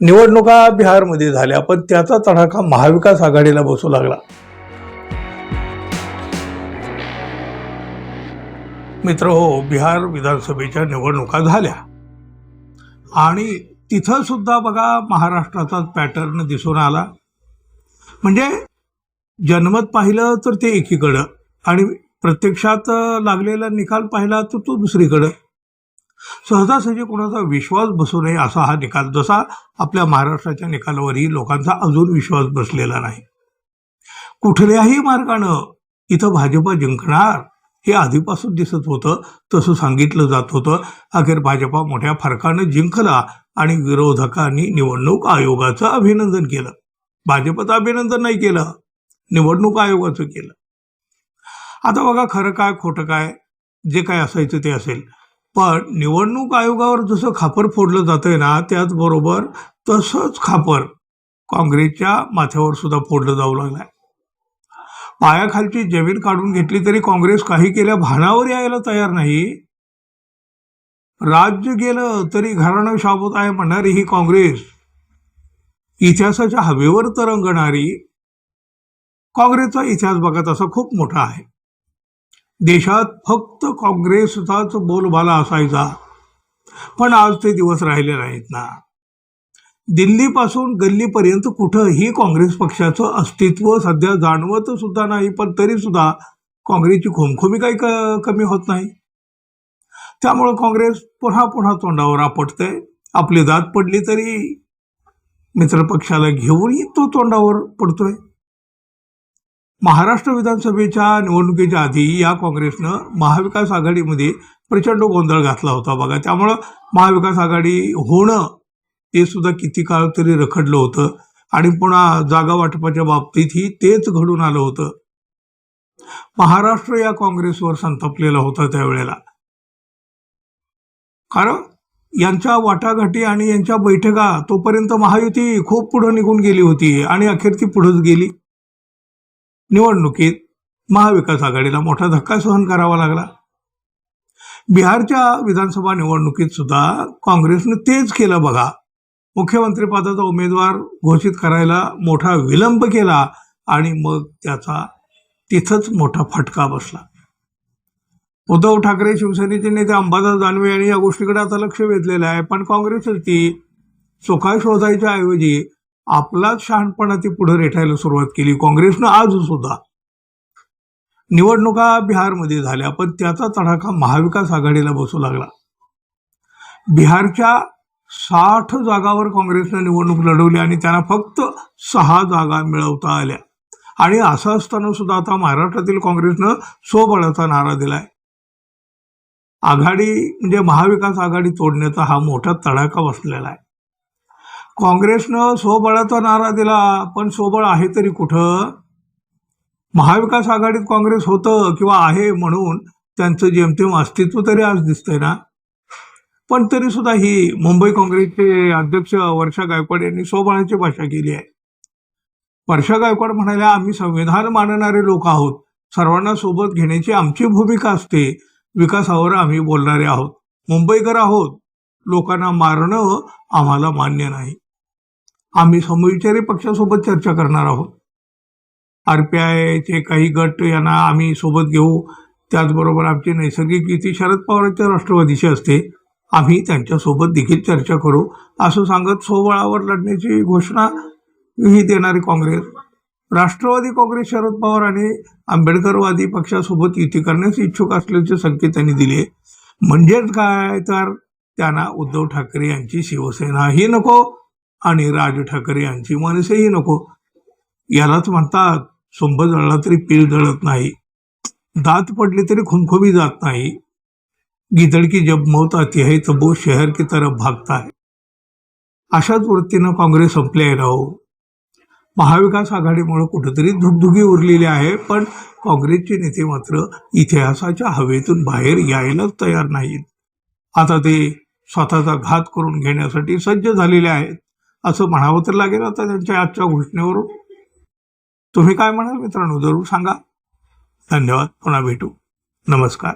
निवडणुका बिहारमध्ये झाल्या पण त्याचा तडाखा महाविकास आघाडीला बसू लागला. मित्र हो बिहार विधानसभेच्या निवडणुका झाल्या. आणि तिथं सुद्धा बघा महाराष्ट्राचा पॅटर्न दिसून आला. म्हणजे जन्मत पाहिलं तर ते एकीकडं आणि प्रत्यक्षात लागलेला निकाल पाहिला तर तो दुसरीकडं. सहजासहजी कोणाचा विश्वास बसू नये असा हा निकाल जसा आपल्या महाराष्ट्राच्या निकालावरही लोकांचा अजून विश्वास बसलेला नाही. कुठल्याही मार्गानं इथं भाजपा जिंकणार हे आधीपासून दिसत होतं तसं सांगितलं जात होतं. अखेर भाजपा मोठ्या फरकानं जिंकला आणि विरोधकांनी निवडणूक आयोगाचं अभिनंदन केलं. भाजपचं अभिनंदन नाही केलं निवडणूक आयोगाचं केलं. आता बघा खरं काय खोटं काय जे काय असायचं ते असेल. पण निवडणूक आयोगावर जसं खापर फोडलं जातंय ना त्याचबरोबर तसंच खापर काँग्रेसच्या माथ्यावर सुद्धा फोडलं जाऊ लागलंय. पायाखालची जमीन काढून घेतली तरी काँग्रेस काही केल्या भानावर यायला तयार नाही. राज्य गेलं तरी घराणं शाबूत आहे म्हणणारी ही काँग्रेस. इतिहासाच्या हवेवर तरंगणारी काँग्रेसचा इतिहास बघा तसा खूप मोठा आहे. देशात फक्त काँग्रेसचाच बोलबाला असायचा. पण आज ते दिवस राहिले नाहीत ना. दिल्लीपासून गल्लीपर्यंत कुठंही काँग्रेस पक्षाचं अस्तित्व सध्या जाणवत सुद्धा नाही पण तरी सुद्धा काँग्रेसची खोमखोमी काही क कमी होत नाही. त्यामुळं काँग्रेस पुन्हा पुन्हा तोंडावर आपटते आपली दात पडली तरी मित्रपक्षाला घेऊनही तो तोंडावर पडतोय. महाराष्ट्र विधानसभेच्या निवडणुकीच्या आधी या काँग्रेसनं महाविकास आघाडीमध्ये प्रचंड गोंधळ घातला होता बघा. त्यामुळं महाविकास आघाडी होणं ते सुद्धा किती काळ तरी रखडलं होतं. आणि पुन्हा जागा वाटपाच्या बाबतीतही तेच घडून आलं होतं. महाराष्ट्र या काँग्रेसवर संतापलेला होता त्यावेळेला. कारण यांच्या वाटाघाटी आणि यांच्या बैठका तोपर्यंत महायुती खूप पुढे निघून गेली होती आणि अखेर ती पुढेच गेली. निवडणुकीत महाविकास आघाडीला मोठा धक्का सहन करावा लागला. बिहारच्या विधानसभा निवडणुकीत सुद्धा काँग्रेसनं तेच केलं बघा. मुख्यमंत्रीपदाचा उमेदवार घोषित करायला मोठा विलंब केला आणि मग त्याचा तिथंच मोठा फटका बसला. उद्धव ठाकरे शिवसेनेचे नेते अंबादास दानवे यांनी या गोष्टीकडे आता लक्ष वेधलेलं आहे. पण काँग्रेसच ती चोखा शोधायच्या ऐवजी आपलाच शहाणपणा ते पुढे रेटायला सुरुवात केली. काँग्रेसनं आज सुद्धा निवडणुका बिहारमध्ये झाल्या पण त्याचा तडाखा महाविकास आघाडीला बसू लागला. बिहारच्या साठ जागावर काँग्रेसनं निवडणूक लढवली आणि त्यांना फक्त सहा जागा मिळवता आल्या. आणि असं असताना सुद्धा आता महाराष्ट्रातील काँग्रेसनं स्वबळाचा नारा दिलाय. आघाडी म्हणजे महाविकास आघाडी तोडण्याचा हा मोठा तडाखा बसलेला आहे. काँग्रेसनं स्वबळाचा नारा दिला पण स्वबळ आहे तरी कुठं? महाविकास आघाडीत काँग्रेस होतं किंवा आहे म्हणून त्यांचं जेमतेम अस्तित्व तरी आज दिसतंय ना? पण तरी सुद्धा ही मुंबई काँग्रेसचे अध्यक्ष वर्षा गायकवाड यांनी स्वबळाची भाषा केली आहे. वर्षा गायकवाड म्हणाल्या आम्ही संविधान मानणारे लोक आहोत. सर्वांना सोबत घेण्याची आमची भूमिका असते. विकासावर आम्ही बोलणारे आहोत. मुंबईकर आहोत. लोकांना मारणं आम्हाला मान्य नाही. आम्ही समविचारी पक्षासोबत चर्चा करणार आहोत. आर पी आयचे काही गट यांना आम्ही सोबत घेऊ. त्याचबरोबर आमची नैसर्गिक युती शरद पवारांच्या राष्ट्रवादीची असते. आम्ही त्यांच्यासोबत देखील चर्चा करू. असं सांगत सोबळावर लढण्याची घोषणा ही देणारी काँग्रेस. राष्ट्रवादी काँग्रेस शरद पवार आणि आंबेडकरवादी पक्षासोबत युती करण्यास इच्छुक असल्याचे संकेत त्यांनी दिले. म्हणजेच काय तर त्यांना उद्धव ठाकरे यांची शिवसेना ही नको. आणि राज ठाकरे यांची मनसेही नको. यालाच म्हणतात सोंब जळला तरी पील जळत नाही. दात पडली तरी खुमखुमी जात नाही. गिदड़ की जब मौत आती है तब वो शहर की तरफ भागता है अशाच वृत्तीनं काँग्रेस संपले आहे राहो महाविकास आघाडीमुळे कुठेतरी धुगधुगी उरलेली आहे पण काँग्रेसचे नेते मात्र इतिहासाच्या हवेतून बाहेर यायलाच तयार नाहीत. आता ते स्वतःचा घात करून घेण्यासाठी सज्ज झालेले आहेत. असं म्हणावं तर लागेल आता त्यांच्या आजच्या घोषणेवरून. तुम्ही काय म्हणाल मित्रांनो? जरूर सांगा. धन्यवाद. पुन्हा भेटू. नमस्कार.